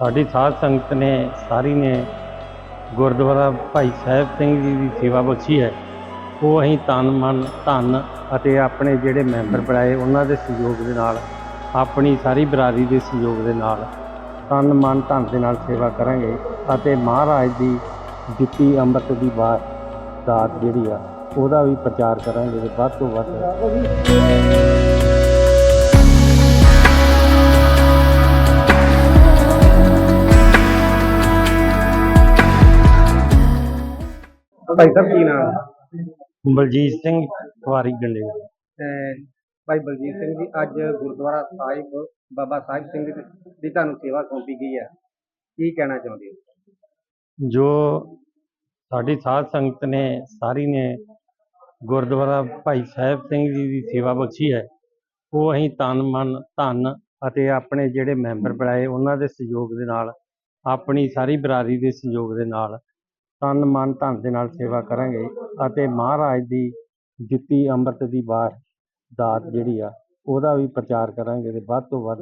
ਸਾਡੀ ਸਾਧ ਸੰਗਤ ਨੇ, ਸਾਰੀ ਨੇ ਗੁਰਦੁਆਰਾ ਭਾਈ ਸਾਹਿਬ ਸਿੰਘ ਜੀ ਦੀ ਸੇਵਾ ਬਖਸ਼ੀ ਹੈ। ਉਹ ਅਸੀਂ ਤਨ, ਮਨ, ਧਨ ਅਤੇ ਆਪਣੇ ਜਿਹੜੇ ਮੈਂਬਰ ਬਣਾਏ, ਉਹਨਾਂ ਦੇ ਸਹਿਯੋਗ ਦੇ ਨਾਲ, ਆਪਣੀ ਸਾਰੀ ਬਰਾਦਰੀ ਦੇ ਸਹਿਯੋਗ ਦੇ ਨਾਲ ਤਨ, ਮਨ, ਧਨ ਦੇ ਨਾਲ ਸੇਵਾ ਕਰਾਂਗੇ ਅਤੇ ਮਹਾਰਾਜ ਦੀ ਦਿੱਤੀ ਅੰਮ੍ਰਿਤ ਦੀ ਬਾਤ, ਦਾਤ ਜਿਹੜੀ ਆ, ਉਹਦਾ ਵੀ ਪ੍ਰਚਾਰ ਕਰਾਂਗੇ ਵੱਧ ਤੋਂ ਵੱਧ ਭਾਈ ਸਾਹਿਬ ਕੀ ਨਾਮ ਬਲਜੀਤ ਸਿੰਘ ਕੁਆਰੀ ਗੰਡੇ। ਅਹ ਭਾਈ ਬਲਜੀਤ ਸਿੰਘ ਜੀ ਅੱਜ ਗੁਰਦੁਆਰਾ ਸਾਹਿਬ ਬਾਬਾ ਸਾਹਿਬ ਸਿੰਘ ਦੀ ਦੀ ਤੁਹਾਨੂੰ ਸੇਵਾ ਸੌਂਪੀ ਗਈ ਹੈ। ਕੀ ਕਹਿਣਾ ਚਾਹੁੰਦੇ ਹੋ? ਜੋ ਸਾਡੀ ਸਾਧ ਸੰਗਤ ਨੇ ਸਾਰੀ ਨੇ ਗੁਰਦੁਆਰਾ ਭਾਈ ਸਾਹਿਬ ਸਿੰਘ ਜੀ ਦੀ ਸੇਵਾ ਬਖਸ਼ੀ ਹੈ ਉਹ ਅਸੀਂ ਤਨ ਮਨ ਧਨ ਅਤੇ ਆਪਣੇ ਜਿਹੜੇ ਮੈਂਬਰ ਬਣਾਏ ਉਹਨਾਂ ਦੇ ਸਹਿਯੋਗ ਦੇ ਨਾਲ ਆਪਣੀ ਸਾਰੀ ਬਰਾਦਰੀ ਦੇ ਸਹਿਯੋਗ ਦੇ ਨਾਲ ਤਨ ਮਨ ਧਨ ਦੇ ਨਾਲ ਸੇਵਾ ਕਰਾਂਗੇ ਅਤੇ ਮਹਾਰਾਜ ਦੀ ਦਿੱਤੀ ਅੰਮ੍ਰਿਤ ਦੀ ਬਾਤ ਦਾਤ ਜਿਹੜੀ ਆ ਉਹਦਾ ਵੀ ਪ੍ਰਚਾਰ ਕਰਾਂਗੇ ਤੇ ਵੱਧ ਤੋਂ ਵੱਧ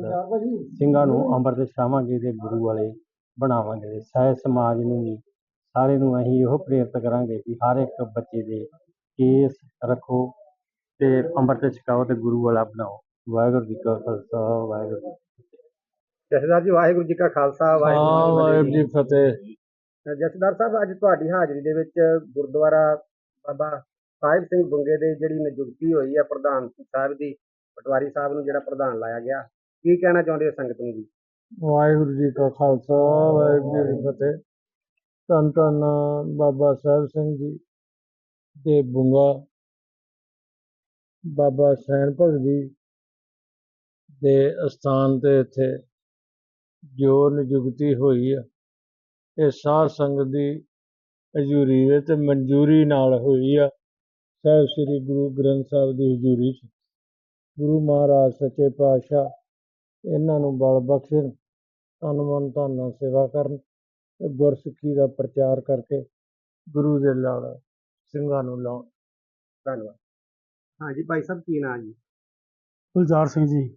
ਸਿੰਘਾਂ ਨੂੰ ਅੰਮ੍ਰਿਤ ਛਕਾਵਾਂਗੇ ਤੇ ਗੁਰੂ ਵਾਲੇ ਬਣਾਵਾਂਗੇ ਸਹਿ ਸਮਾਜ ਨੂੰ ਵੀ ਸਾਰੇ ਨੂੰ ਅਸੀਂ ਇਹੋ ਪ੍ਰੇਰਿਤ ਕਰਾਂਗੇ ਕਿ ਹਰ ਇੱਕ ਬੱਚੇ ਦੇ ਕੇਸ ਰੱਖੋ ਤੇ ਅੰਮ੍ਰਿਤ ਛਕਾਓ ਤੇ ਗੁਰੂ ਵਾਲਾ ਬਣਾਓ। ਵਾਹਿਗੁਰੂ ਜੀ ਕਾ ਖਾਲਸਾ ਵਾਹਿਗੁਰੂ ਜੀ ਵਾਹਿਗੁਰੂ ਜੀ ਕਾ ਖਾਲਸਾ ਵਾਹਿਗੁਰੂ ਜੀ ਕੀ ਫਤਿਹ। ਜਥੇਦਾਰ ਸਾਹਿਬ, ਅੱਜ ਤੁਹਾਡੀ ਹਾਜ਼ਰੀ ਦੇ ਵਿੱਚ ਗੁਰਦੁਆਰਾ ਬਾਬਾ ਸਾਹਿਬ ਸਿੰਘ ਬੰਗੇ ਦੇ ਜਿਹੜੀ ਨਿਯੁਕਤੀ ਹੋਈ ਹੈ ਪ੍ਰਧਾਨ ਸਾਹਿਬ ਦੀ, ਪਟਵਾਰੀ ਸਾਹਿਬ ਨੂੰ ਜਿਹੜਾ ਪ੍ਰਧਾਨ ਲਾਇਆ ਗਿਆ, ਕੀ ਕਹਿਣਾ ਚਾਹੁੰਦੇ ਹੋ ਸੰਗਤ ਨੂੰ ਜੀ? ਵਾਹਿਗੁਰੂ ਜੀ ਕਾ ਖਾਲਸਾ, ਵਾਹਿਗੁਰੂ ਜੀ ਕੀ ਫਤਿਹ। ਧੰਨ ਧੰਨ ਬਾਬਾ ਸਾਹਿਬ ਸਿੰਘ ਜੀ ਦੇ ਬੁੰਗਾ, ਬਾਬਾ ਸੈਨ ਭਗਤ ਜੀ ਦੇ ਅਸਥਾਨ ਤੇ ਇੱਥੇ ਜੋ ਨਿਯੁਕਤੀ ਹੋਈ ਆ। ਇਹ ਸਾਧ ਸੰਗਤ ਦੀ ਹਜ਼ੂਰੀ ਵਿੱਚ ਤੇ ਮਨਜ਼ੂਰੀ ਨਾਲ ਹੋਈ ਆ। ਸਾਹਿਬ ਸ੍ਰੀ ਗੁਰੂ ਗ੍ਰੰਥ ਸਾਹਿਬ ਦੀ ਹਜ਼ੂਰੀ 'ਚ। ਗੁਰੂ ਮਹਾਰਾਜ ਸੱਚੇ ਪਾਤਸ਼ਾਹ ਇਹਨਾਂ ਨੂੰ ਬਲ ਬਖਸ਼ਣ ਤਨ ਮਨ ਧਨ ਨਾਲ ਸੇਵਾ ਕਰਨ ਤੇ ਗੁਰਸਿੱਖੀ ਦਾ ਪ੍ਰਚਾਰ ਕਰਕੇ ਗੁਰੂ ਦੇ ਲੜ ਸਿੰਘਾਂ ਨੂੰ ਲਾਉਣ। ਧੰਨਵਾਦ। ਹਾਂਜੀ ਭਾਈ ਸਾਹਿਬ ਕੀ ਨਾਮ ਜੀ? ਗੁਲਜ਼ਾਰ ਸਿੰਘ ਜੀ।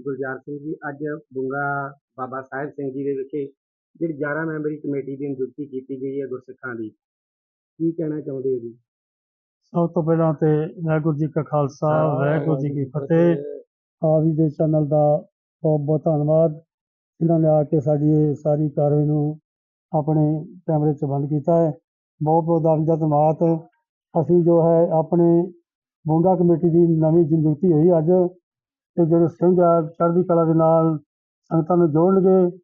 ਗੁਲਜ਼ਾਰ ਸਿੰਘ ਜੀ ਅੱਜ ਬੁੰਗਾ ਬਾਬਾ ਸਾਹਿਬ ਸਿੰਘ ਜੀ ਦੇ ਵਿਖੇ ਜਿਹੜੀ 11 ਮੈਂਬਰੀ ਕਮੇਟੀ ਦੀ ਨਿਯੁਕਤੀ ਕੀਤੀ ਗਈ ਹੈ ਗੁਰਸਿੱਖਾਂ ਦੀ ਕੀ ਕਹਿਣਾ ਚਾਹੁੰਦੇ ਹੋ ਜੀ? ਸਭ ਤੋਂ ਪਹਿਲਾਂ ਤੇ ਵਾਹਿਗੁਰੂ ਜੀ ਕਾ ਖਾਲਸਾ ਵਾਹਿਗੁਰੂ ਜੀ ਕੀ ਫਤਿਹ। ਆਵੀ ਦੇ ਚੈਨਲ ਦਾ ਬਹੁਤ ਬਹੁਤ ਧੰਨਵਾਦ। ਜਿਨ੍ਹਾਂ ਨੇ ਆ ਕੇ ਸਾਡੀ ਇਹ ਸਾਰੀ ਕਾਰਵਾਈ ਨੂੰ ਆਪਣੇ ਕੈਮਰੇ 'ਚ ਬੰਦ ਕੀਤਾ ਹੈ। ਬਹੁਤ ਬਹੁਤ ਧੰਨਵਾਦ ਧੰਨਵਾਦ। ਅਸੀਂ ਜੋ ਹੈ ਆਪਣੇ ਬੋਂਗਾ ਕਮੇਟੀ ਦੀ ਨਵੀਂ ਨਿਯੁਕਤੀ ਹੋਈ ਅੱਜ ਤੇ ਜਿਹੜੇ ਸਿੰਘ ਆ ਚੜ੍ਹਦੀ ਕਲਾ ਦੇ ਨਾਲ ਸੰਗਤਾਂ ਨੂੰ ਜੋੜਨਗੇ।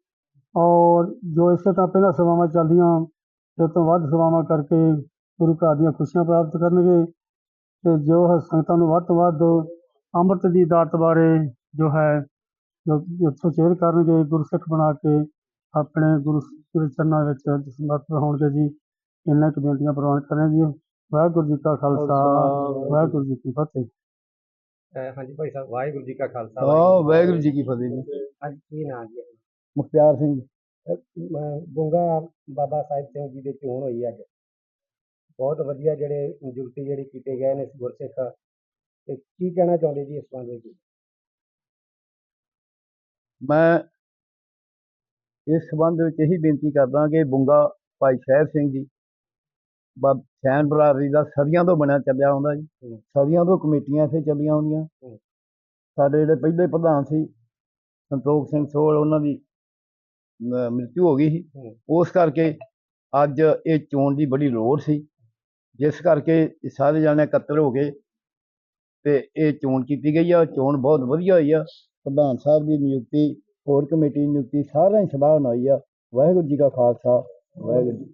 ਔਰ ਜੋ ਇਸੇ ਤਰ੍ਹਾਂ ਪਹਿਲਾਂ ਸੇਵਾਵਾਂ ਚੱਲਦੀਆਂ ਇਸ ਤੋਂ ਵੱਧ ਸੇਵਾਵਾਂ ਕਰਕੇ ਗੁਰੂ ਘਰ ਦੀਆਂ ਖੁਸ਼ੀਆਂ ਪ੍ਰਾਪਤ ਕਰਨਗੇ। ਤੇ ਜੋ ਹੈ ਸੰਗਤਾਂ ਨੂੰ ਵੱਧ ਤੋਂ ਵੱਧ ਅੰਮ੍ਰਿਤ ਦੀ ਦਾਤ ਬਾਰੇ ਜੋ ਹੈ ਸੁਚੇਤ ਕਰਨਗੇ ਗੁਰਸਿੱਖ ਬਣਾ ਕੇ ਆਪਣੇ ਗੁਰੂ ਦੇ ਚਰਨਾਂ ਵਿੱਚ ਸਮਰਪਿਤ ਹੋਣਗੇ ਜੀ। ਇਹਨਾਂ ਕੁ ਬੇਨਤੀਆਂ ਪ੍ਰਵਾਨ ਕਰਾਂ ਜੀ। ਵਾਹਿਗੁਰੂ ਜੀ ਕਾ ਖਾਲਸਾ ਵਾਹਿਗੁਰੂ ਜੀ ਕੀ ਫਤਿਹ। ਹਾਂਜੀ ਭਾਈ ਸਾਹਿਬ ਵਾਹਿਗੁਰੂ ਜੀ ਕਾ ਖਾਲਸਾ ਹਾਂ ਵਾਹਿਗੁਰੂ ਜੀ ਕੀ ਫਤਿਹ। ਜੀ। ਅੱਜ ਕੀ ਨਾਮ ਜੀ? ਮੁਖਤਿਆਰ ਸਿੰਘ। ਬੁੰਗਾ ਬਾਬਾ ਸਾਹਿਬ ਸਿੰਘ ਜੀ ਦੇ ਚੋਣ ਹੋਈ ਅੱਜ। ਬਹੁਤ ਵਧੀਆ ਜਿਹੜੇ ਨਿਯੁਕਤੀ ਜਿਹੜੀ ਕੀਤੇ ਗਏ ਨੇ ਗੁਰਸਿੱਖ ਤੇ ਕੀ ਕਹਿਣਾ ਚਾਹੁੰਦੇ ਜੀ ਇਸ ਸੰਬੰਧ ਵਿੱਚ? ਮੈਂ ਇਸ ਸੰਬੰਧ ਵਿੱਚ ਇਹੀ ਬੇਨਤੀ ਕਰਦਾ ਕਿ ਬੁੰਗਾ ਭਾਈ ਸਾਹਿਬ ਸਿੰਘ ਜੀ ਬਾ ਸੈਨ ਬਰਾਦਰੀ ਦਾ ਸਦੀਆਂ ਤੋਂ ਬਣਿਆ ਚੱਲਿਆ ਆਉਂਦਾ ਜੀ। ਸਦੀਆਂ ਤੋਂ ਕਮੇਟੀਆਂ ਇੱਥੇ ਚੱਲੀਆਂ ਆਉਂਦੀਆਂ। ਹੂੰ। ਸਾਡੇ ਜਿਹੜੇ ਪਹਿਲੇ ਪ੍ਰਧਾਨ ਸੀ ਸੰਤੋਖ ਸਿੰਘ ਸੋਲ ਉਹਨਾਂ ਦੀ ਮ੍ਰਿਤੂ ਹੋ ਗਈ ਸੀ। ਉਸ ਕਰਕੇ ਅੱਜ ਇਹ ਚੋਣ ਦੀ ਬੜੀ ਲੋੜ ਸੀ। ਜਿਸ ਕਰਕੇ ਸਾਰੇ ਜਾਣੇ ਇਕੱਤਰ ਹੋ ਗਏ ਤੇ ਇਹ ਚੋਣ ਕੀਤੀ ਗਈ ਆ। ਚੋਣ ਬਹੁਤ ਵਧੀਆ ਹੋਈ ਆ। ਪ੍ਰਧਾਨ ਸਾਹਿਬ ਦੀ ਨਿਯੁਕਤੀ ਹੋਰ ਕਮੇਟੀ ਦੀ ਨਿਯੁਕਤੀ ਸਾਰਿਆਂ ਦੀ ਨਾਲ ਹੋਈ ਆ। ਵਾਹਿਗੁਰੂ ਜੀ ਕਾ ਖਾਲਸਾ ਵਾਹਿਗੁਰੂ ਜੀ